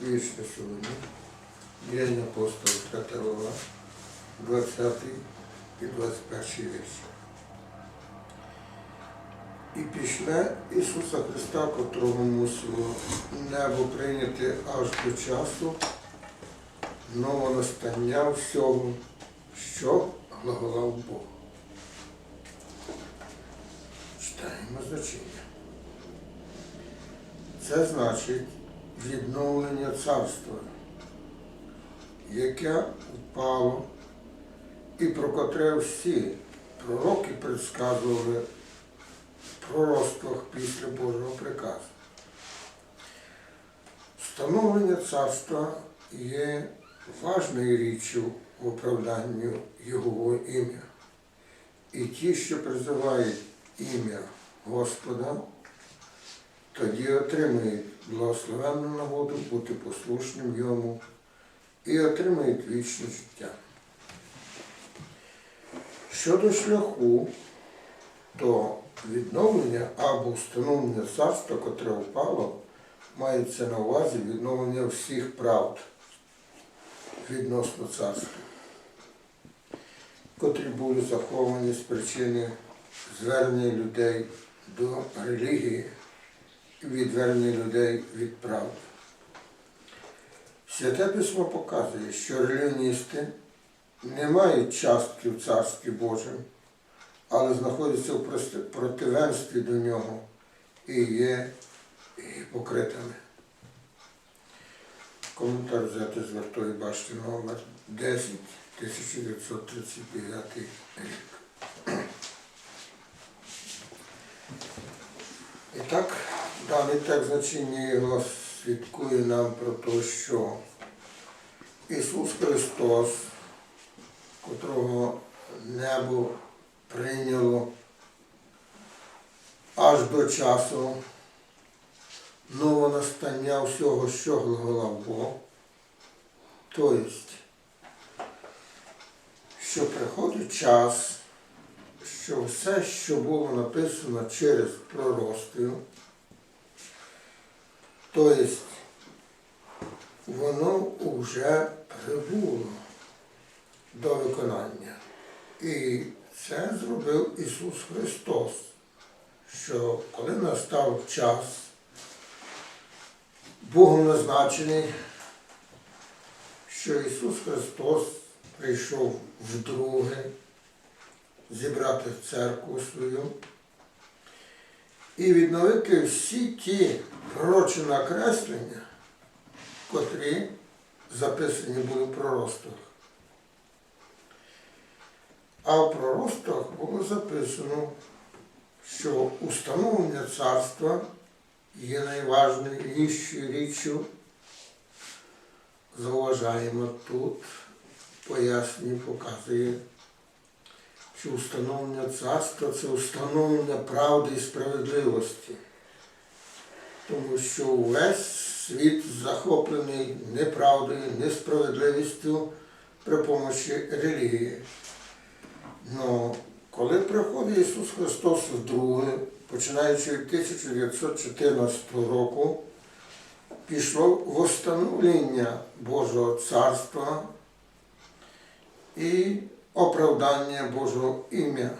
Вірш на сьогодні. Діяння апостола 3 20 і 21 вірш. І пішла Ісуса Христа, котрого мусило небо прийняти аж до часу нового настання всього, що глаголав Бог. Читаємо значення. Це значить відновлення царства, яке впало і про котре всі пророки предсказували пророцтвах після Божого приказу. Встановлення царства є важною річчю в оправданню Його ім'я. І ті, що призивають ім'я Господа, тоді отримають благословенну нагоду бути послушним йому і отримають вічне життя. Щодо шляху, то відновлення або встановлення царства, котре впало, мається на увазі відновлення всіх правд відносно царства, котрі були заховані з причини звернення людей до релігії і відвернення людей від правди. Святе письмо показує, що релігіоністи не мають частки в Царстві Божому, але знаходяться в противенстві до нього і є гіпокритами. Коментар взяти з вартої башти номер 10 1939 рік. І так, даний текст значення його свідкує нам про те, що Ісус Христос, котрого небо прийняло аж до часу нового настання всього, що Бог, тобто, що приходить час, що все, що було написано через пророцтво, тобто воно вже прибуло до виконання. І це зробив Ісус Христос, що коли настав час, Богом назначений, що Ісус Христос прийшов вдруге зібрати церкву свою і відновити всі ті пророчі накреслення, котрі записані були в пророцтвах. А в пророцтвах було записано, що установлення царства є найважливішою річчю. Зауважаємо тут, пояснює, показує, що установлення царства це установлення правди і справедливості. Тому що увесь світ захоплений неправдою, несправедливістю при помощі релігії. Но коли приходить Ісус Христос вдруге, починаючи від 1914 року, пішло восстановлення Божого Царства і оправдання Божого ім'я.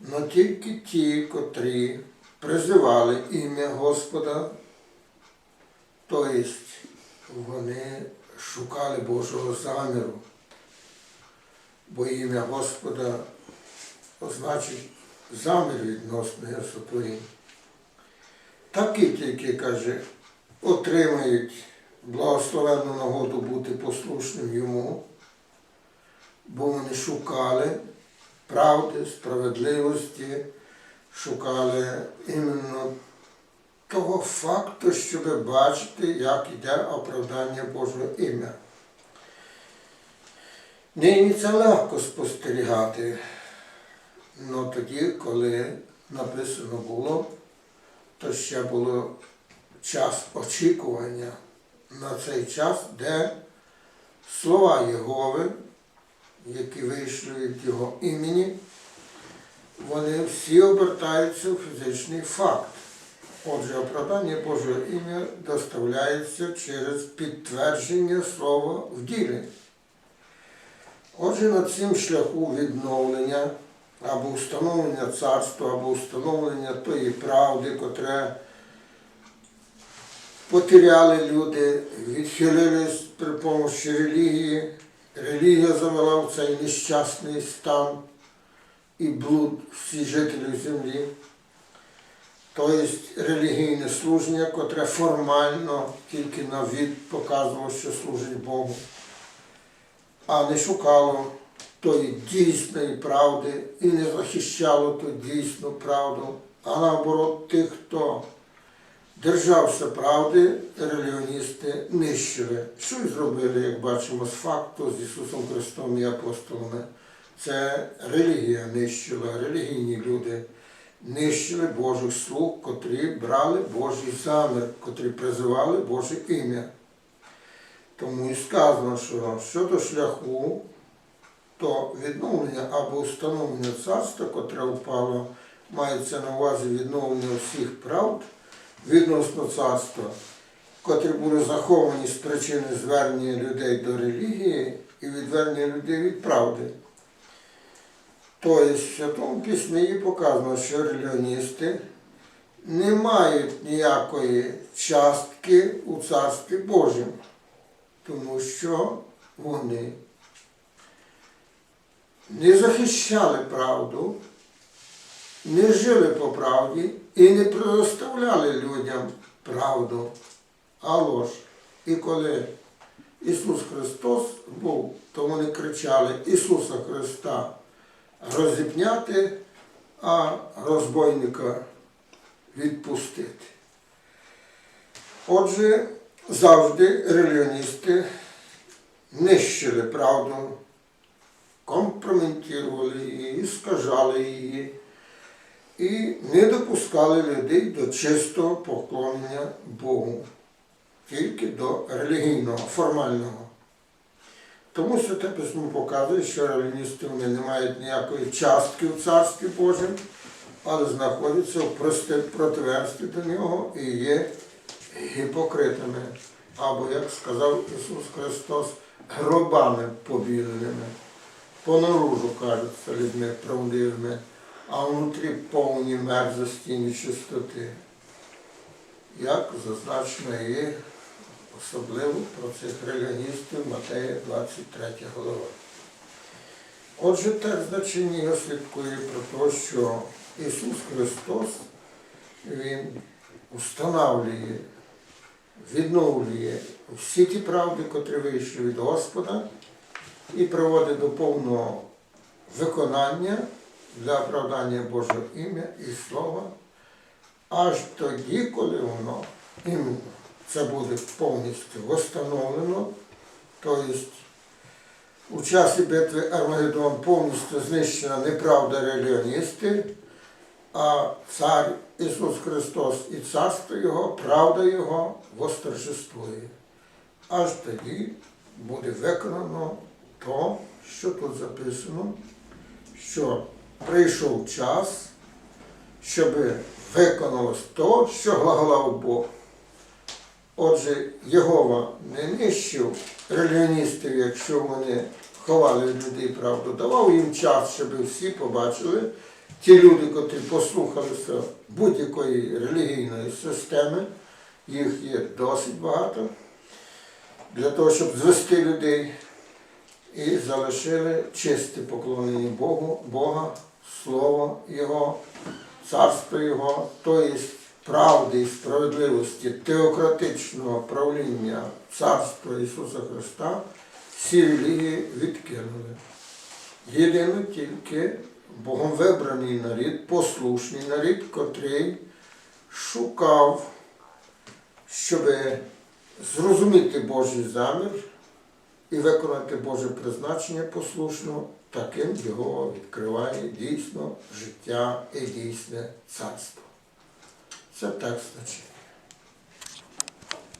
Но тільки ті, котрі призивали ім'я Господа, тобто вони шукали Божого заміру, бо ім'я Господа означить замір відносно сотворіння. Такі тільки, каже, отримають благословенну нагоду бути послушним йому, бо вони шукали правди, справедливості, шукали іменно того факту, щоб бачити, як йде оправдання Божого ім'я. Нині це легко спостерігати, але тоді, коли написано було, то ще було час очікування на цей час, де слова Єгови, які вийшли від його імені, вони всі обертаються в фізичний факт. Отже, оправдання Божого ім'я доставляється через підтвердження слова в ділі. Отже, на цим шляху відновлення або встановлення царства, або встановлення тої правди, котре потеряли люди, відхилились при помощі релігії. Релігія завела в цей нещасний стан і блуд всіх жителів землі. Тобто релігійне служення, котре формально тільки на від показувало, що служить Богу, а не шукало тої дійсної правди і не захищало ту дійсну правду, а наоборот тих, хто держався правди, релігіоністи нищили. Що й зробили, як бачимо, з факту з Ісусом Христом і апостолами. Це релігія нищила, релігійні люди нищили Божих слуг, котрі брали Божий замір, котрі призивали Боже ім'я. Тому і сказано, що щодо шляху, то відновлення або встановлення царства, котре впало, мається на увазі відновлення всіх правд відносно царства, котрі були заховані з причини звернення людей до релігії і відвернення людей від правди. Тобто в Святому Письмі показано, що релігіоністи не мають ніякої частки у Царстві Божому, тому що вони не захищали правду, не жили по правді і не предоставляли людям правду, а лож. І коли Ісус Христос був, то вони кричали Ісуса Христа розіпняти, а розбойника відпустити. Отже, завжди релігіоністи нищили правду, компрометували її, скажали її і не допускали людей до чистого поклонення Богу, тільки до релігійного, формального. Тому Святе Письмо показує, що релігісти вони не мають ніякої частки в Царстві Божому, але знаходяться в противерстві до нього і є гіпокритами. Або, як сказав Ісус Христос, гробами побіленими. Понаружу кажуться людьми правдивими, а внутрі повні мерзості і нечистоти. Як зазначено є особливо про цих релігістів Матея 23 голова. Отже, так значення слідкує про те, що Ісус Христос Він устанавлює, відновлює всі ті правди, котрі вийшли від Господа, і приводить до повного виконання для оправдання Божого ім'я і слова, аж тоді, коли воно іменно це буде повністю встановлено, тобто у часі битви Армагеддон повністю знищена неправда релігіоністи, а цар Ісус Христос і царство Його, правда Його восторжествує. Аж тоді буде виконано то, що тут записано, що прийшов час, щоб виконалось то, що глаголав Бог. Отже, Єгова не нищив релігіоністів, якщо вони ховали людей правду, давав їм час, щоб всі побачили. Ті люди, котрі послухалися будь-якої релігійної системи, їх є досить багато, для того, щоб звести людей і залишили чисте поклонення Богу, Бога, Слово Його, Царство Його, тобто правди і справедливості теократичного правління Царства Ісуса Христа всі релігії відкинули. Єдино тільки Богом вибраний нарід, послушний нарід, котрий шукав, щоб зрозуміти Божий замір і виконати Боже призначення послушно, таким його відкриває дійсно життя і дійсне царство. Це так значить.